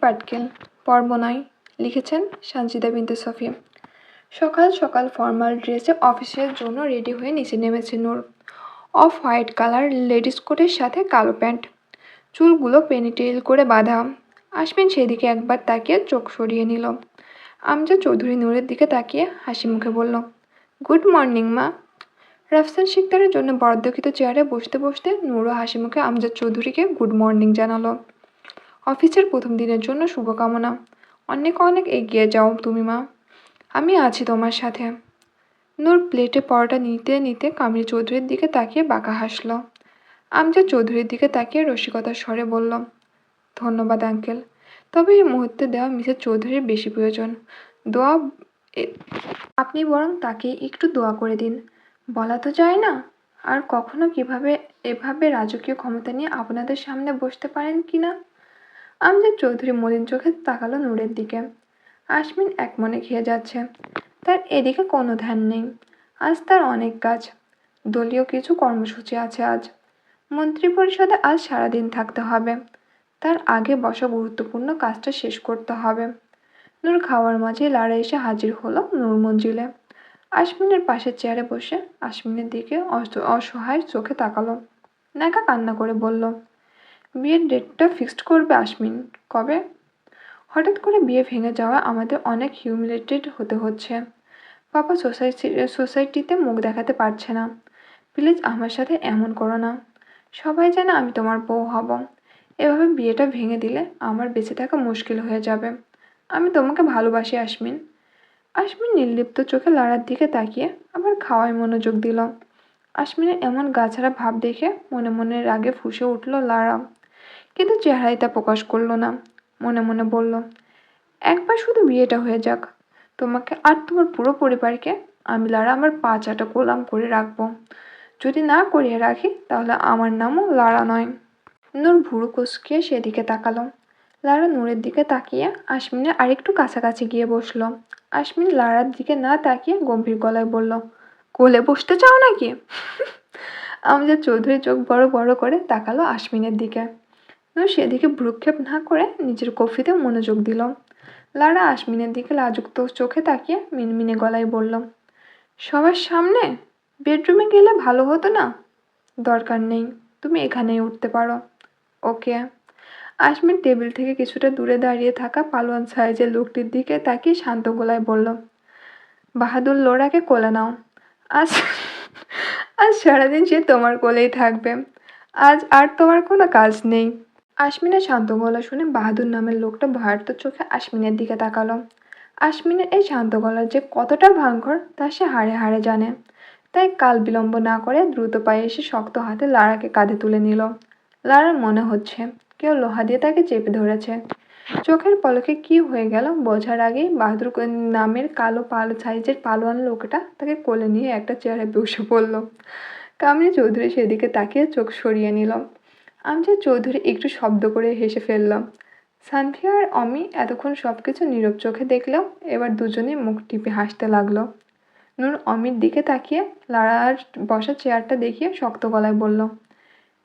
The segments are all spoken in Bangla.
পাটকেল, পর্ব নয় লিখেছেন সঞ্চিতা বিন্দু সফি। সকাল সকাল ফর্মাল ড্রেসে অফিসের জন্য রেডি হয়ে নিচে নেমেছে Nur. Off white colour ladies কোটের সাথে কালো প্যান্ট। চুলগুলো পেনিটেল করে বাঁধা। আসমিন সেদিকে একবার তাকিয়ে চোখ সরিয়ে নিল। আমজাদ চৌধুরী নূরের দিকে তাকিয়ে হাসি মুখে বলল, গুড মর্নিং, মা। রাফসান শিকদারের জন্য বরাদ্দকৃত চেয়ারে বসতে বসতে নূরও হাসি মুখে আমজাদ চৌধুরীকে গুড মর্নিং জানালো। অফিসের প্রথম দিনের জন্য শুভকামনা। অনেক অনেক এগিয়ে যাও তুমি, মা। আমি আছি তোমার সাথে। নূর প্লেটে পরোটা নিতে নিতে কামরি চৌধুরীর দিকে তাকিয়ে বাঁকা হাসল। আমজাদ চৌধুরীর দিকে তাকিয়ে রসিকতার স্বরে বলল, ধন্যবাদ, আঙ্কেল। তবে এই মুহূর্তে দেওয়া মিসেস চৌধুরীর বেশি প্রয়োজন। দোয়া আপনি বরং তাকে একটু দোয়া করে দিন। বলা তো যায় না, আর কখনো কীভাবে, এভাবে রাজকীয় ক্ষমতা নিয়ে আপনাদের সামনে বসতে পারেন কি না? আমজাদ চৌধুরী মলিন চোখে তাকালো নূরের দিকে। আশমিন এক মনে খেয়ে যাচ্ছে। তার এদিকে কোনো ধ্যান নেই। আজ তার অনেক কাজ। দলীয় কিছু কর্মসূচি আছে আজ। মন্ত্রী পরিষদে আজ সারাদিন থাকতে হবে। তার আগে বসা গুরুত্বপূর্ণ কাজটা শেষ করতে হবে। নূর খাওয়ার মাঝে লাড়া এসে হাজির হলো নূর মঞ্জিলে। আশমিনের পাশের চেয়ারে বসে আশমিনের দিকে অস- অসহায় চোখে তাকালো। নাকা কান্না করে বলল বিয়ের ডেটটা ফিক্সড করবে আশমিন? কবে? হঠাৎ করে বিয়ে ভেঙে যাওয়া আমাদের অনেক হিউমিলেটেড হতে হচ্ছে। পাপা সোসাইটি সোসাইটিতে মুখ দেখাতে পারছে না। প্লিজ আমার সাথে এমন করো না। সবাই জানে আমি তোমার বউ হব। এভাবে বিয়েটা ভেঙে দিলে আমার বেঁচে থাকা মুশকিল হয়ে যাবে। আমি তোমাকে ভালোবাসি আশমিন। আশমিন নির্লিপ্ত চোখে লড়ার দিকে তাকিয়ে আবার খাওয়ায় মনোযোগ দিল। আশমিনের এমন গাছারা ভাব দেখে মনে মনে রাগে ফুঁসে উঠল লাড়া কিন্তু চেহারায় তা প্রকাশ করল না। মনে মনে বলল, একবার শুধু বিয়েটা হয়ে যাক। তোমাকে আর তোমার পুরো পরিবারকে আমি লারা আমার পা চাটা গোলাম করে রাখব। যদি না করিয়ে রাখি, তাহলে আমার নামও লারা নয়। নূর ভুরু কুচকিয়ে সেদিকে তাকালো। লারা নূরের দিকে তাকিয়ে আশমিনের আরেকটু কাছাকাছি গিয়ে বসল। আশমিন লারার দিকে না তাকিয়ে গম্ভীর গলায় বলল, কোলে বসতে চাও নাকি? আমজাদ চৌধুরী চোখ বড় বড় করে তাকালো আশমিনের দিকে। সেদিকে ভ্রুক্ষেপ না করে নিজের কফিতে মনোযোগ দিল লারা আশমিনের দিকে লাজুক্ত চোখে তাকিয়ে মিনমিনে গলায় বলল, সবার সামনে? বেডরুমে গেলে ভালো হতো না? দরকার নেই, তুমি এখানেই উঠতে পারো। ওকে। আশমিন টেবিল থেকে কিছুটা দূরে দাঁড়িয়ে থাকা পালোয়ান সাইজের লোকটির দিকে তাকিয়ে শান্ত গলায় বলল, বাহাদুর লোড়াকে কোলে নাও। আজ আজ সারাদিন সে তোমার কোলেই থাকবে। আজ আর তোমার কোনো কাজ নেই। আশমিনের শান্ত গলা শুনে বাহাদুর নামের লোকটা ভয়ার্ত চোখে আশমিনের দিকে তাকালো। আশমিনের এই শান্ত গলার যে কতটা ভয়ঙ্কর তা সে হাড়ে হাড়ে জানে। তাই কাল বিলম্ব না করে দ্রুত পায়ে এসে শক্ত হাতে লারাকে কাঁধে তুলে নিল। লারার মনে হচ্ছে কেউ লোহা দিয়ে তাকে চেপে ধরেছে। চোখের পলকে কি হয়ে গেল বোঝার আগেই বাহাদুর নামের কালো পাল সাইজের পালোয়ান লোকটা তাকে কোলে নিয়ে একটা চেয়ারে বসে পড়ল। কামিনী চৌধুরী সেদিকে তাকিয়ে চোখ সরিয়ে নিল। আমজাদ চৌধুরী একটু শব্দ করে হেসে ফেললাম। সানভিয়া আর অমি এতক্ষণ সব কিছু নীরব চোখে দেখলাম, এবার দুজনেই মুখ টিপে হাসতে লাগল। নূর অমির দিকে তাকিয়ে লাড়ার বসা চেয়ারটা দেখিয়ে শক্ত গলায় বলল,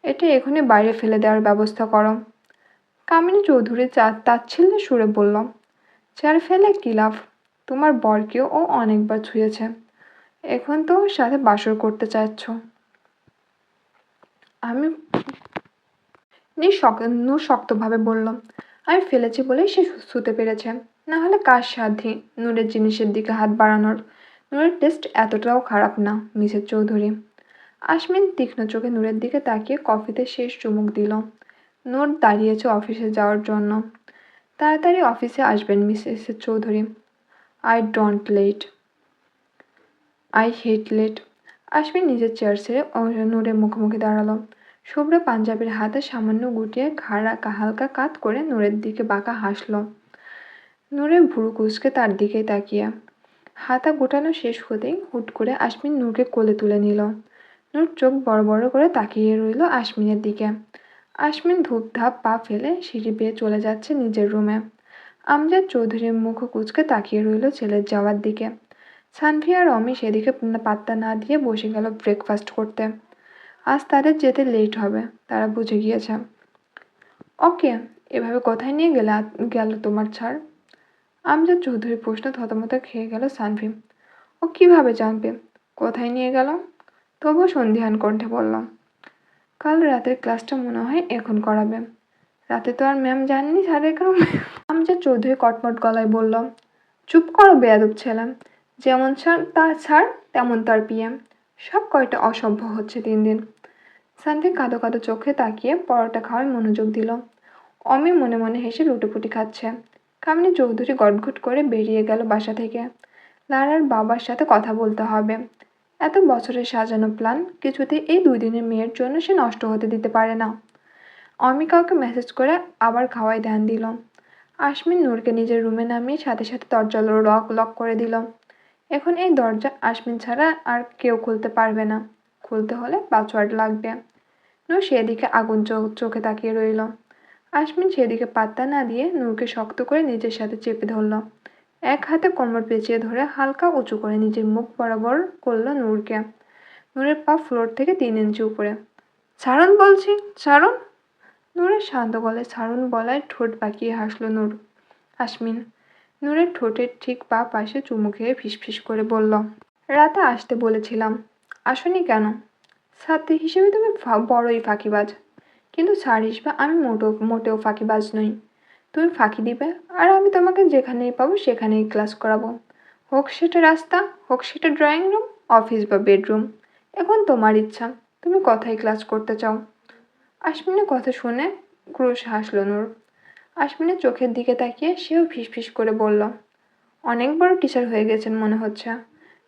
এটা এখনই বাইরে ফেলে দেওয়ার ব্যবস্থা করো। কামিনী চৌধুরী চা তাচ্ছিল্য সুরে বলল, চেয়ার ফেলে কী লাভ? তোমার বরকেও ও অনেকবার ছুঁয়েছে। এখন তো সাথে বাসর করতে চাচ্ছ। আমি নূর শক নূর শক্তভাবে বলল, আমি ফেলেছি বলেই সে শুতে পেরেছে। না হলে কার সাধ্যি নূরের জিনিসের দিকে হাত বাড়ানোর? নূরের টেস্ট এতটাও খারাপ না, মিসেস চৌধুরী। আশমিন তীক্ষ্ণ চোখে নূরের দিকে তাকিয়ে কফিতে শেষ চুমুক দিল। নূর দাঁড়িয়েছে অফিসে যাওয়ার জন্য। তাড়াতাড়ি অফিসে আসবেন, Mrs Chowdhury. I don't late. I hate late. Ashmin নিজের চেয়ার ছেড়ে নূরের মুখোমুখি দাঁড়াল। শুভ্র পাঞ্জাবের হাতে সামান্য গুটিয়ে ঘাড়া হালকা কাত করে নূরের দিকে বাঁকা হাসলো। নূরের ভুরু কুচকে তার দিকেই তাকিয়ে। হাতা গোটানো শেষ হতেই হুট করে আশমিন নূরকে কোলে তুলে নিল। নূর চোখ বড় বড় করে তাকিয়ে রইল আশমিনের দিকে। আশমিন ধূপ ধাপ পা ফেলে সিঁড়ি বেয়ে চলে যাচ্ছে নিজের রুমে। আমজাদ চৌধুরীর মুখ কুচকে তাকিয়ে রইল ছেলের যাওয়ার দিকে। সানভি আর রমি সেদিকে পাত্তা না দিয়ে বসে গেল ব্রেকফাস্ট করতে। আজ তাদের যেতে লেট হবে, তারা বুঝে গিয়েছে। ওকে, এভাবে কোথায় নিয়ে গেলে, গেল তোমার ছাড়? আমজাদ চৌধুরী প্রশ্ন থতমত খেয়ে গেল সানভি। ও কীভাবে জানবে? কোথায় নিয়ে গেল? তবুও সন্ধিহান কণ্ঠে বললাম কাল রাতের ক্লাসটা মনে হয় এখন করাবে। রাতে তো আর ম্যাম জানেনি স্যারের কারণে। আমজাদ চৌধুরী কটমট গলায় বলল, চুপ করো বেয়াদব ছেলে। যেমন স্যার তার ছাড় তেমন তার পিএম সব কয়টা অসভ্য হচ্ছে দিন দিন। সানভি কাঁদো কাঁদো চোখে তাকিয়ে পরোটা খাওয়ায় মনোযোগ দিল। অমি মনে মনে হেসে লুটোপুটি খাচ্ছে। কামিনী চৌধুরী গটঘট করে বেরিয়ে গেল বাসা থেকে। লারার বাবার সাথে কথা বলতে হবে। এত বছরের সাজানো প্ল্যান কিছুতেই এই দুই দিনের মেয়ের জন্য সে নষ্ট হতে দিতে পারে না। অমি কাউকে মেসেজ করে আবার খাওয়ায় ধ্যান দিল। আশমিন নূরকে নিজের রুমে নামিয়ে সাথে সাথে দরজা লক লক করে দিল। এখন এই দরজা আশমিন ছাড়া আর কেউ খুলতে পারবে না। খুলতে হলে পাসওয়ার্ড লাগবে। নূর সেদিকে আগুন চোখ তাকিয়ে রইল। আশমিন সেদিকে পাত্তা না দিয়ে নূরকে শক্ত করে নিজের সাথে চেপে ধরল। এক হাতে কোমর পেঁচিয়ে ধরে হালকা উঁচু করে নিজের মুখ বরাবর করল নূরকে। নূরের পা ফ্লোর থেকে তিন ইঞ্চি উপরে। ছাড়ুন বলছি, ছাড়ুন? নূরের শান্ত গলায় ছাড়ুন বলায় ঠোঁট বাঁকিয়ে হাসলো নূর। আশমিন নূরের ঠোঁটের ঠিক পা পাশে চুমু খেয়ে ফিসফিস করে বলল, রাতে আসতে বলেছিলাম। আসনি কেন? ছাত্রী হিসেবে তুমি বড়ই ফাঁকিবাজ। কিন্তু স্যার হিসেবে আমি মোটেও মোটেও ফাঁকিবাজ নই। তুমি ফাঁকি দিবে, আর আমি তোমাকে যেখানেই পাবো সেখানেই ক্লাস করাবো। হোক সেটা রাস্তা, হোক সেটা ড্রয়িং রুম, অফিস বা বেডরুম। এখন তোমার ইচ্ছা, তুমি কথাই ক্লাস করতে চাও। আশমিনের কথা শুনে ক্রুশ হাসল নূর। আশমিনের চোখের দিকে তাকিয়ে সেও ফিসফিস করে বলল অনেক বড় টিচার হয়ে গেছেন মনে হচ্ছে।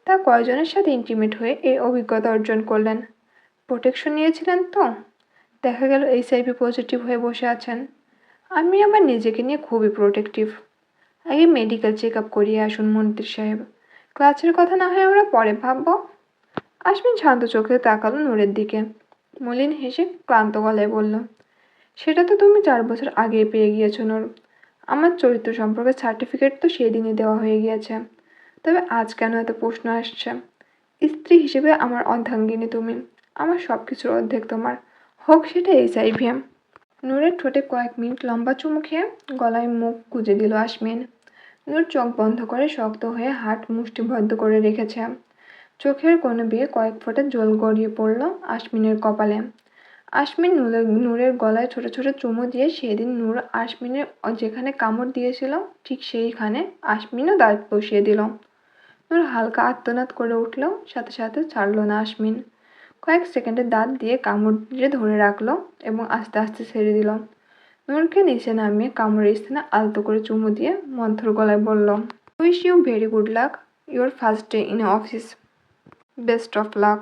তা কয়জনের সাথে ইন্টিমেট হয়ে এই অভিজ্ঞতা অর্জন করলেন? প্রোটেকশন নিয়েছিলেন তো? দেখা গেল এইচআইভি পজিটিভ হয়ে বসে আছেন। আমি আমার নিজেকে নিয়ে খুবই প্রোটেক্টিভ আগে মেডিকেল চেক আপ করিয়ে আসুন মন্ত্রী সাহেব। ক্লাসের কথা না হয় আমরা পরে ভাববো। আশমিন শান্ত চোখে তাকালো নূরের দিকে। মলিন হেসে ক্লান্ত গলায় বলল সেটা তো তুমি চার বছর আগেই পেয়ে গিয়েছো, নোর। আমার চরিত্র সম্পর্কে সার্টিফিকেট তো সেদিনই দেওয়া হয়ে গিয়েছে। তবে আজ কেন এত প্রশ্ন আসছে? স্ত্রী হিসেবে আমার অর্ধাঙ্গিনী তুমি, আমার সব কিছুর অর্ধেক তোমার। হোক সেটা এইচআইভিএম নূরের ঠোঁটে কয়েক মিনিট লম্বা চুমু খেয়ে গলায় মুখ গুজে দিল আশমিন। নূর চোখ বন্ধ করে শক্ত হয়ে হাট মুষ্টিবদ্ধ করে রেখেছে। চোখের কোণে বিয়ে কয়েক ফোঁটা জল গড়িয়ে পড়ল আশমিনের কপালে। আশমিন নূরের নূরের গলায় ছোট ছোট চুমু দিয়ে সেদিন নূর আশমিনের যেখানে কামড় দিয়েছিল, ঠিক সেইখানে আশমিনও দাঁত বসিয়ে দিল। নূর হালকা আত্মনাদ করে উঠল, সাথে সাথে ছাড়লো না আশমিন। কয়েক সেকেন্ডে দাঁত দিয়ে কামড় দিয়ে ধরে রাখল এবং আস্তে আস্তে ছেড়ে দিল। নূরকে নিচে নামিয়ে কামড়ের স্থানে আলতো করে চুমু দিয়ে মন্থর গলায় বলল wish you very good luck your first day in office best of luck